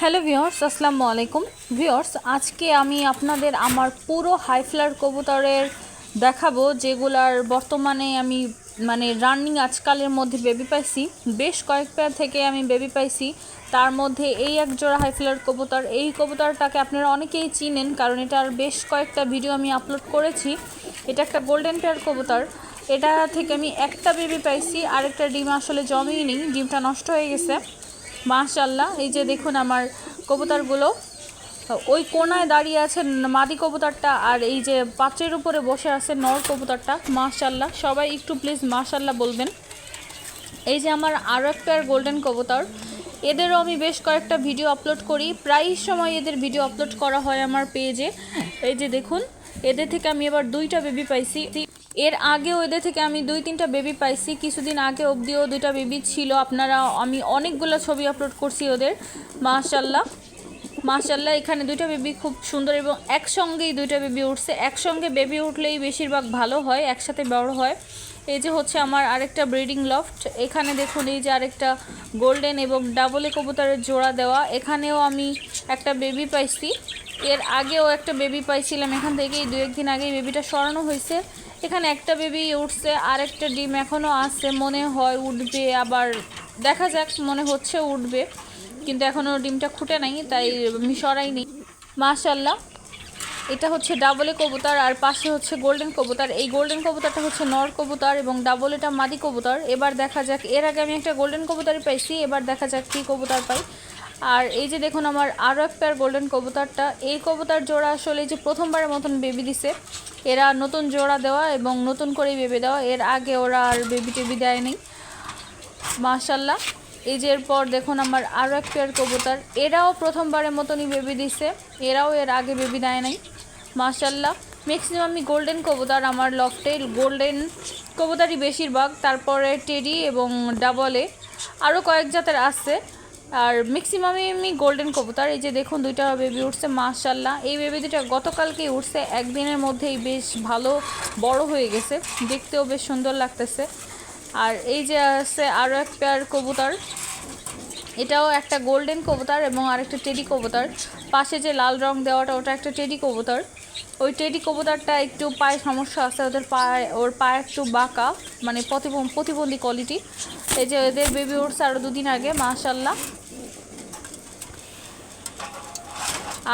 Hello viewers আসসালামু আলাইকুম। Viewers আজকে আমি আপনাদের আমার পুরো হাই ফ্লার কবুতরের দেখাবো, যেগুলার বর্তমানে আমি মানে রানিং আজকালের মধ্যে বেবি পাইছি। বেশ কয়েক পেয়ার থেকে আমি বেবি পাইছি। তার মধ্যে এই এক জোড়া হাই ফ্লার কবুতর, এই কবুতরটাকে আপনারা অনেকেই চিনেন, কারণ এটার বেশ কয়েকটা ভিডিও আমি আপলোড করেছি। এটা একটা গোল্ডেন পেয়ার কবুতর। এটা থেকে আমি একটা বেবি পাইছি, আরেকটা ডিম আসলে জমেই নেই, ডিমটা নষ্ট হয়ে গেছে। মাশাল্লাহ এই যে দেখুন আমার কবুতরগুলো। ওই কোনায় দাঁড়িয়ে আছে মাদি কবুতরটা আর এই যে পাত্রের উপরে বসে আছে নর কবুতরটা। মাশাল্লাহ সবাই একটু প্লিজ মাশাল্লাহ বলবেন। এই যে আমার আরও এক পেয়ার গোল্ডেন কবুতর, এদেরও আমি বেশ কয়েকটা ভিডিও আপলোড করি। প্রায় সময় এদের ভিডিও আপলোড করা হয় আমার পেজে এই যে দেখুন, এদের থেকে আমি এবার দুইটা বেবি পাইছি। এর আগেও এদের থেকে আমি দুই, তিনটা বেবি পাইছি। কিছুদিন আগে অবধিও দুইটা বেবি ছিল। আপনারা, আমি অনেকগুলো ছবি আপলোড করছি ওদের। মাশাল্লাহ মাশাল্লাহ এখানে দুইটা বেবি খুব সুন্দর এবং একসঙ্গেই দুইটা বেবি উঠছে। একসঙ্গে বেবি উঠলেই বেশিরভাগ ভালো হয়, একসাথে বড় হয়। এই যে হচ্ছে আমার আরেকটা ব্রিডিং লফট এখানে দেখুন, এই যে আরেকটা গোল্ডেন এবং ডাবলে কবুতরের জোড়া দেওয়া। এখানেও আমি একটা বেবি পাইছি। এর আগেও একটা বেবি পাইছিলাম। এখান থেকেই দু একদিন আগেই বেবিটা সরানো হয়েছে। এখানে একটা বেবি উঠছে আর একটা ডিম এখনও আছে, মনে হয় উঠবে, আবার দেখা যাক, মনে হচ্ছে উঠবে, কিন্তু এখনও ডিমটা খুঁটে নাই, তাই আমি নেই। মাশাল্লাহ এটা হচ্ছে ডাবলে কবুতর, আর পাশে হচ্ছে গোল্ডেন কবুতর। এই গোল্ডেন কবুতরটা হচ্ছে নর কবুতর এবং ডাবল এটা মাদি কবুতর। এবার দেখা যাক, এর আগে আমি একটা গোল্ডেন কবুতরই পাইছি, এবার দেখা যাক কী কবুতর পাই। আর এই যে দেখুন আমার আরও এক পেয়ার গোল্ডেন কবুতরটা, এই কবুতর জোড়া আসলে যে প্রথমবারের মতন বেবি দিছে। এরা নতুন জোড়া দেওয়া এবং নতুন করেই বেবি দেওয়া। এর আগে ওরা আর বেবি টেবি দেয়নি মাশাল্লাহ এই যে এরপর দেখুন আমার আরও এক পেয়ার কবুতর। এরাও প্রথমবারের মতনই বেবি দিছে। এরাও এর আগে বেবি দেয় নাই। মাশাল্লাহ ম্যাক্সিমাম আমি গোল্ডেন কবুতর আমার লফটে গোল্ডেন কবুতরই বেশিরভাগ। তারপরে টেডি এবং ডাবলে আরও কয়েক জাতের আছে। আর ম্যাক্সিমামে আমি গোল্ডেন কবুতর। এই যে দেখুন, দুইটা বেবি উঠছে মাশাল্লাহ এই বেবি দুটা গতকালকেই উঠছে, একদিনের মধ্যেই বেশ ভালো, বড় হয়ে গেছে। দেখতেও বেশ সুন্দর লাগতেছে। আর এই যে আছে আরও এক পেয়ার কবুতর। এটাও একটা গোল্ডেন কবুতর এবং আরেকটা টেডি কবুতর। পাশে যে লাল রং দেওয়াটা, ওটা একটা টেডি কবুতর। ওই টেডি কবুতরটা একটু পায়ে সমস্যা আছে, ওদের পায়ে, ওর পায়ে একটু বাঁকা মানে প্রতিবন্ধ কোয়ালিটি এই যে এদের বেবি উঠছে আরও দুদিন আগে মাশাল্লাহ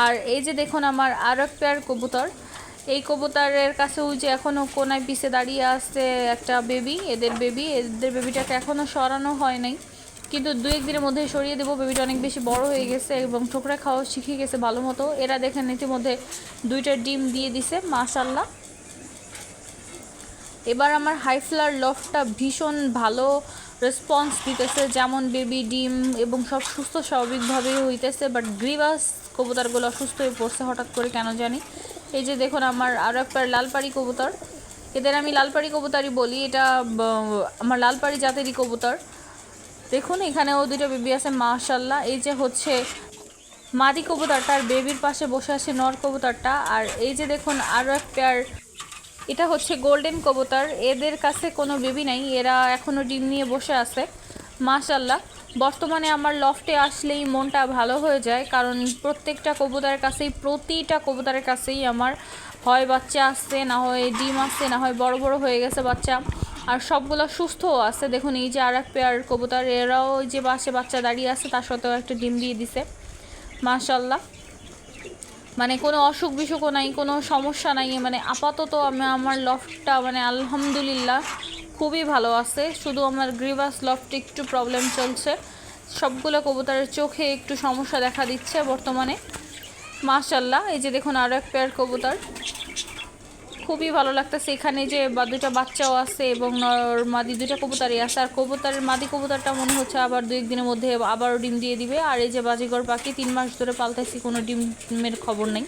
আর এই যে দেখুন আমার আরও এক পেয়ার কবুতর। এই কবুতরের কাছে ওই যে এখনও কোনায় পিছে দাঁড়িয়ে আসছে একটা বেবি এদের বেবি এদের বেবিটাকে এখনও সরানো হয় নাই। কিন্তু দু একদিনের মধ্যে সরিয়ে দেবো। বেবিটা অনেক বেশি বড় হয়ে গেছে এবং ঠোকরা খাওয়া শিখে গেছে ভালো মতো। এরা দেখেন ইতিমধ্যে দুইটা ডিম দিয়ে দিছে মাশাল্লাহ এবার আমার হাইফ্লার লফটা ভীষণ ভালো রেসপন্স দিতেছে, যেমন বেবি ডিম এবং সব সুস্থ স্বাভাবিকভাবেই হইতেছে বাট গ্রিভাস কবুতরগুলো অসুস্থ হয়ে পড়ছে হঠাৎ করে, কেন জানি। এই যে দেখুন আমার আরও একবার লালপাড়ি কবুতর। এদের আমি লালপাড়ি কবুতরই বলি, এটা আমার লালপাড়ি জাতেরই কবুতর। দেখুন, এখানেও দুটো বেবি আছে মাশাল্লাহ এই যে হচ্ছে মাদি কবুতরটা, আর বেবির পাশে বসে আছে নর কবুতরটা। আর এই যে দেখুন, আরও এক পেয়ার এটা হচ্ছে গোল্ডেন কবুতর। এদের কাছে কোনো বেবি নাই, এরা এখনও ডিম নিয়ে বসে আছে মাশাল্লাহ বর্তমানে আমার লফটে আসলেই মনটা ভালো হয়ে যায়, কারণ প্রত্যেকটা কবুতরের কাছেই, প্রতিটা কবুতরের কাছেই আমার হয় বাচ্চা আসছে, না হয় ডিম আসছে, না হয় বড় বড় হয়ে গেছে বাচ্চা। আর সবগুলো সুস্থও আছে। দেখুন, এই যে আর এক পেয়ার কবুতর, এরাও যে বাসে বাচ্চা দাঁড়িয়ে আছে, তার সাথেও একটা ডিম দিয়ে দিছে। মাশাল্লাহ মানে কোনো অসুখ বিসুখও নাই, কোনো সমস্যা নাই মানে আপাতত আমি আমার লফটটা মানে আলহামদুলিল্লাহ খুবই ভালো আছে। শুধু আমার গ্রিভাস লফটে একটু প্রবলেম চলছে। সবগুলো কবুতরের চোখে একটু সমস্যা দেখা দিচ্ছে বর্তমানে। মাশাল্লাহ এই যে দেখুন আরও এক পেয়ার কবুতর। খুবই ভালো লাগতেছে। এখানে যে দুটা বাচ্চাও আছে এবং মাদি দুটা কবুতারই আছে। আর কবুতারের মাদি কবুতারটা মনে হচ্ছে আবার দু একদিনের মধ্যে আবারও ডিম দিয়ে দিবে। আর এই যে বাজিগর পাখি, তিন মাস ধরে পাল্টাইছি কোনো ডিমের খবর নেই।